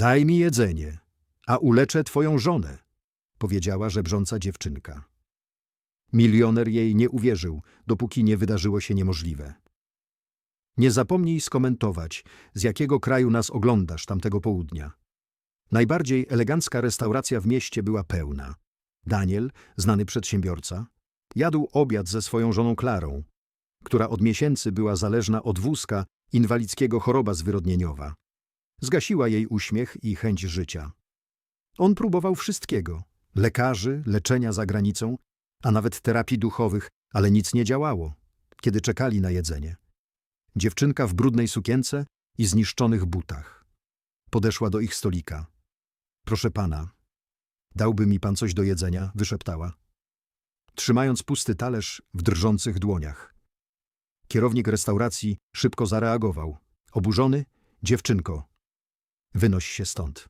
Daj mi jedzenie, a uleczę twoją żonę, powiedziała żebrząca dziewczynka. Milioner jej nie uwierzył, dopóki nie wydarzyło się niemożliwe. Nie zapomnij skomentować, z jakiego kraju nas oglądasz tamtego południa. Najbardziej elegancka restauracja w mieście była pełna. Daniel, znany przedsiębiorca, jadł obiad ze swoją żoną Klarą, która od miesięcy była zależna od wózka inwalidzkiego choroba zwyrodnieniowa. Zgasiła jej uśmiech i chęć życia. On próbował wszystkiego lekarzy, leczenia za granicą, a nawet terapii duchowych, ale nic nie działało, kiedy czekali na jedzenie. Dziewczynka w brudnej sukience i zniszczonych butach. Podeszła do ich stolika. Proszę pana, dałby mi pan coś do jedzenia, wyszeptała. Trzymając pusty talerz w drżących dłoniach. Kierownik restauracji szybko zareagował. Oburzony? Dziewczynko, wynoś się stąd.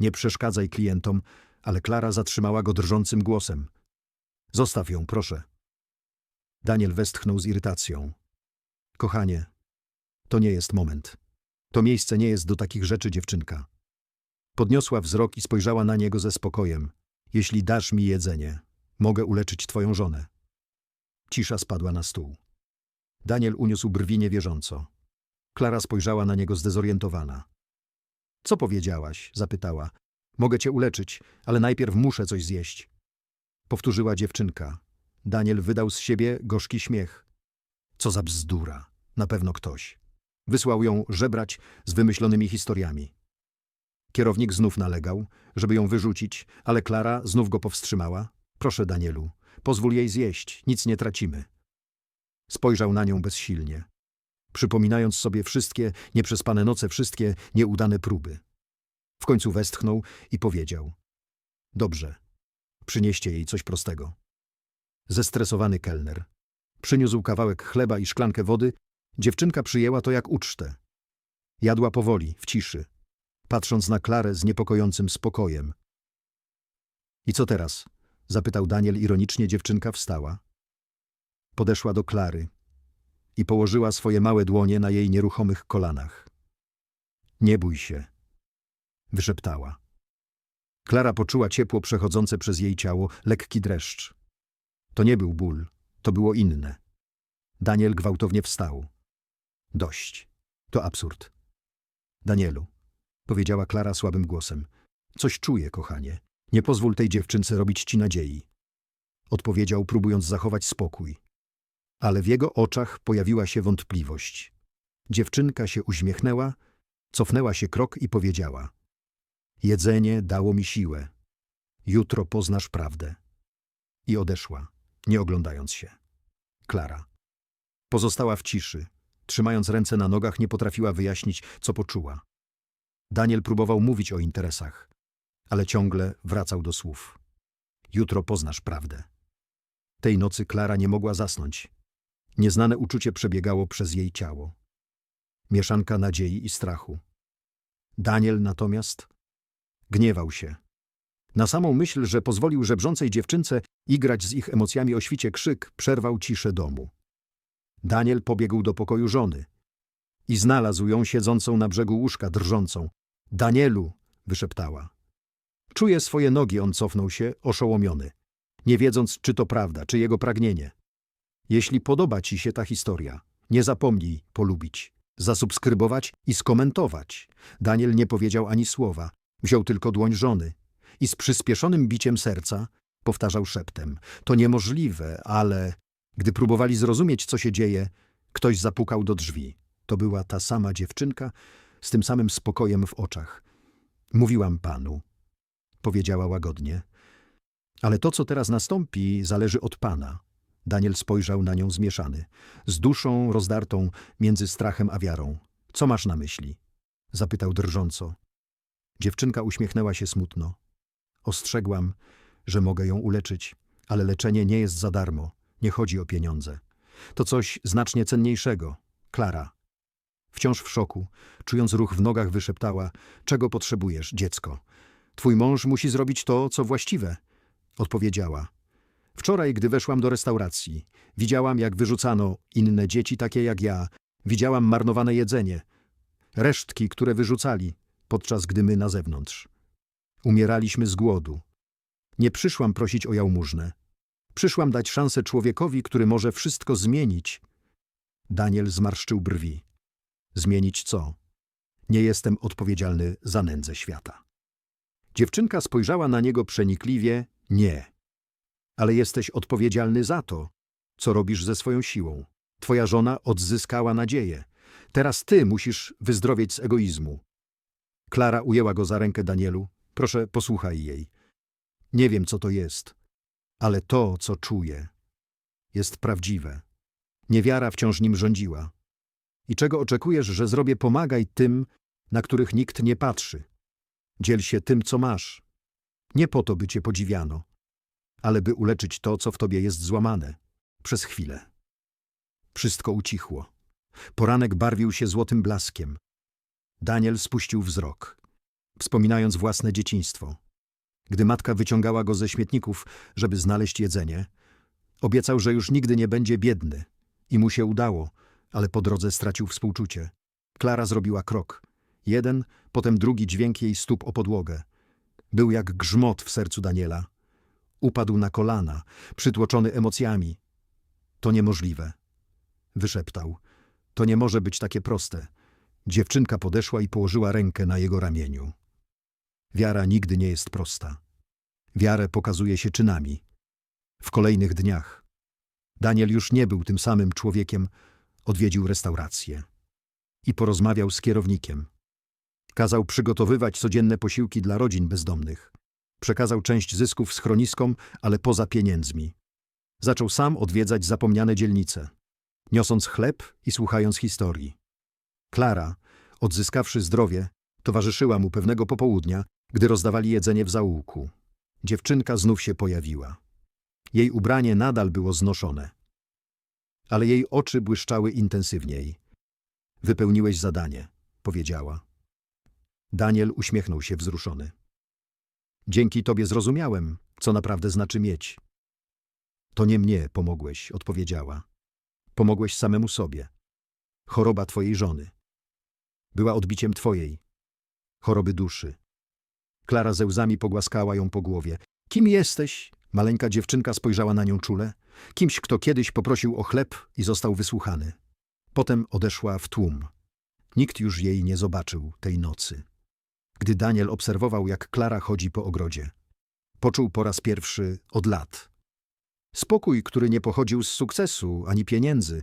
Nie przeszkadzaj klientom, ale Klara zatrzymała go drżącym głosem. Zostaw ją, proszę. Daniel westchnął z irytacją. Kochanie, to nie jest moment. To miejsce nie jest do takich rzeczy, dziewczynka. Podniosła wzrok i spojrzała na niego ze spokojem. Jeśli dasz mi jedzenie, mogę uleczyć twoją żonę. Cisza spadła na stół. Daniel uniósł brwi niewierząco. Klara spojrzała na niego zdezorientowana. Co powiedziałaś? zapytała. Mogę cię uleczyć, ale najpierw muszę coś zjeść. Powtórzyła dziewczynka. Daniel wydał z siebie gorzki śmiech. Co za bzdura. Na pewno ktoś. Wysłał ją żebrać z wymyślonymi historiami. Kierownik znów nalegał, żeby ją wyrzucić, ale Klara znów go powstrzymała. Proszę, Danielu, pozwól jej zjeść, nic nie tracimy. Spojrzał na nią bezsilnie, przypominając sobie wszystkie nieprzespane noce, wszystkie nieudane próby. W końcu westchnął i powiedział: Dobrze, przynieście jej coś prostego. Zestresowany kelner przyniósł kawałek chleba i szklankę wody. Dziewczynka przyjęła to jak ucztę. Jadła powoli, w ciszy, patrząc na Klarę z niepokojącym spokojem. I co teraz? zapytał Daniel ironicznie. Dziewczynka wstała. Podeszła do Klary i położyła swoje małe dłonie na jej nieruchomych kolanach. Nie bój się, wyszeptała. Klara poczuła ciepło przechodzące przez jej ciało, lekki dreszcz. To nie był ból, to było inne. Daniel gwałtownie wstał. Dość. To absurd. Danielu, powiedziała Klara słabym głosem. Coś czuję, kochanie. Nie pozwól tej dziewczynce robić ci nadziei. Odpowiedział, próbując zachować spokój. Ale w jego oczach pojawiła się wątpliwość. Dziewczynka się uśmiechnęła, cofnęła się krok i powiedziała. Jedzenie dało mi siłę. Jutro poznasz prawdę. I odeszła, nie oglądając się. Klara. Pozostała w ciszy. Trzymając ręce na nogach, nie potrafiła wyjaśnić, co poczuła. Daniel próbował mówić o interesach, ale ciągle wracał do słów. Jutro poznasz prawdę. Tej nocy Klara nie mogła zasnąć. Nieznane uczucie przebiegało przez jej ciało. Mieszanka nadziei i strachu. Daniel natomiast gniewał się. Na samą myśl, że pozwolił żebrzącej dziewczynce igrać z ich emocjami o świcie krzyk, przerwał ciszę domu. Daniel pobiegł do pokoju żony i znalazł ją siedzącą na brzegu łóżka, drżącą. Danielu, wyszeptała. Czuje swoje nogi, on cofnął się, oszołomiony, nie wiedząc, czy to prawda, czy jego pragnienie. Jeśli podoba ci się ta historia, nie zapomnij polubić, zasubskrybować i skomentować. Daniel nie powiedział ani słowa, wziął tylko dłoń żony i z przyspieszonym biciem serca powtarzał szeptem. To niemożliwe, ale... Gdy próbowali zrozumieć, co się dzieje, ktoś zapukał do drzwi. To była ta sama dziewczynka z tym samym spokojem w oczach. Mówiłam panu, powiedziała łagodnie. Ale to, co teraz nastąpi, zależy od pana. Daniel spojrzał na nią zmieszany, z duszą rozdartą między strachem a wiarą. Co masz na myśli? Zapytał drżąco. Dziewczynka uśmiechnęła się smutno. Ostrzegłam, że mogę ją uleczyć, ale leczenie nie jest za darmo. Nie chodzi o pieniądze. To coś znacznie cenniejszego. Klara. Wciąż w szoku, czując ruch w nogach, wyszeptała: Czego potrzebujesz, dziecko? Twój mąż musi zrobić to, co właściwe. Odpowiedziała. Wczoraj, gdy weszłam do restauracji, widziałam, jak wyrzucano inne dzieci takie jak ja. Widziałam marnowane jedzenie. Resztki, które wyrzucali. podczas gdy my na zewnątrz. Umieraliśmy z głodu. Nie przyszłam prosić o jałmużnę. Przyszłam dać szansę człowiekowi, który może wszystko zmienić. Daniel zmarszczył brwi. Zmienić co? Nie jestem odpowiedzialny za nędzę świata. Dziewczynka spojrzała na niego przenikliwie. Nie. Ale jesteś odpowiedzialny za to, co robisz ze swoją siłą. Twoja żona odzyskała nadzieję. Teraz ty musisz wyzdrowieć z egoizmu. Klara ujęła go za rękę Danielu. Proszę, posłuchaj jej. Nie wiem, co to jest, ale to, co czuję, jest prawdziwe. Niewiara wciąż nim rządziła. I czego oczekujesz, że zrobię, pomagaj tym, na których nikt nie patrzy. Dziel się tym, co masz. Nie po to, by cię podziwiano, ale by uleczyć to, co w tobie jest złamane. Przez chwilę. Wszystko ucichło. Poranek barwił się złotym blaskiem. Daniel spuścił wzrok, wspominając własne dzieciństwo. Gdy matka wyciągała go ze śmietników, żeby znaleźć jedzenie, obiecał, że już nigdy nie będzie biedny. I mu się udało, ale po drodze stracił współczucie. Klara zrobiła krok. Jeden, potem drugi dźwięk jej stóp o podłogę. Był jak grzmot w sercu Daniela. Upadł na kolana, przytłoczony emocjami. To niemożliwe. Wyszeptał. To nie może być takie proste. Dziewczynka podeszła i położyła rękę na jego ramieniu. Wiara nigdy nie jest prosta. Wiarę pokazuje się czynami. W kolejnych dniach Daniel już nie był tym samym człowiekiem, odwiedził restaurację i porozmawiał z kierownikiem. Kazał przygotowywać codzienne posiłki dla rodzin bezdomnych. Przekazał część zysków schroniskom, ale poza pieniędzmi. Zaczął sam odwiedzać zapomniane dzielnice, niosąc chleb i słuchając historii. Klara, odzyskawszy zdrowie, towarzyszyła mu pewnego popołudnia, gdy rozdawali jedzenie w zaułku. Dziewczynka znów się pojawiła. Jej ubranie nadal było znoszone. Ale jej oczy błyszczały intensywniej. Wypełniłeś zadanie, powiedziała. Daniel uśmiechnął się wzruszony. Dzięki tobie zrozumiałem, co naprawdę znaczy mieć. To nie mnie pomogłeś, odpowiedziała. Pomogłeś samemu sobie. Choroba twojej żony. Była odbiciem twojej. Choroby duszy. Klara ze łzami pogłaskała ją po głowie. Kim jesteś? Maleńka dziewczynka spojrzała na nią czule. Kimś, kto kiedyś poprosił o chleb i został wysłuchany. Potem odeszła w tłum. Nikt już jej nie zobaczył tej nocy. Gdy Daniel obserwował, jak Klara chodzi po ogrodzie, poczuł po raz pierwszy od lat. Spokój, który nie pochodził z sukcesu ani pieniędzy,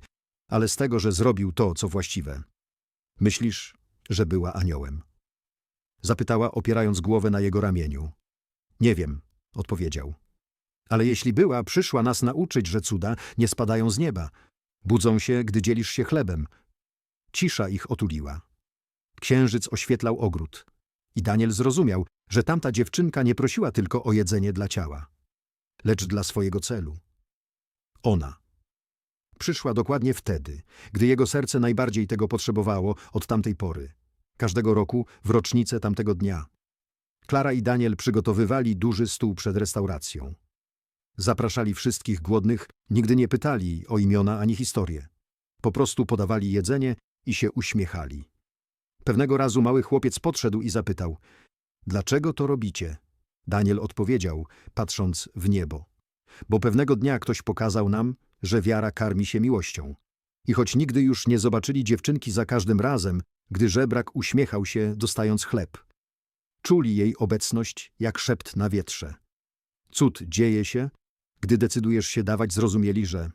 ale z tego, że zrobił to, co właściwe. Myślisz, że była aniołem? Zapytała, opierając głowę na jego ramieniu. Nie wiem, odpowiedział. Ale jeśli była, przyszła nas nauczyć, że cuda nie spadają z nieba. Budzą się, gdy dzielisz się chlebem. Cisza ich otuliła. Księżyc oświetlał ogród. I Daniel zrozumiał, że tamta dziewczynka nie prosiła tylko o jedzenie dla ciała, lecz dla swojego celu. Ona. Przyszła dokładnie wtedy, gdy jego serce najbardziej tego potrzebowało od tamtej pory. Każdego roku w rocznicę tamtego dnia. Klara i Daniel przygotowywali duży stół przed restauracją. Zapraszali wszystkich głodnych, nigdy nie pytali o imiona ani historię. Po prostu podawali jedzenie i się uśmiechali. Pewnego razu mały chłopiec podszedł i zapytał: Dlaczego to robicie? Daniel odpowiedział, patrząc w niebo. Bo pewnego dnia ktoś pokazał nam, że wiara karmi się miłością. I choć nigdy już nie zobaczyli dziewczynki za każdym razem, gdy żebrak uśmiechał się, dostając chleb. Czuli jej obecność jak szept na wietrze. Cud dzieje się, gdy decydujesz się dawać, zrozumieli, że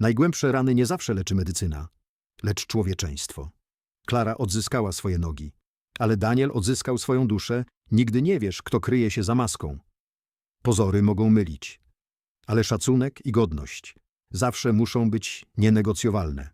najgłębsze rany nie zawsze leczy medycyna, lecz człowieczeństwo. Klara odzyskała swoje nogi, ale Daniel odzyskał swoją duszę. Nigdy nie wiesz, kto kryje się za maską. Pozory mogą mylić, ale szacunek i godność zawsze muszą być nienegocjowalne.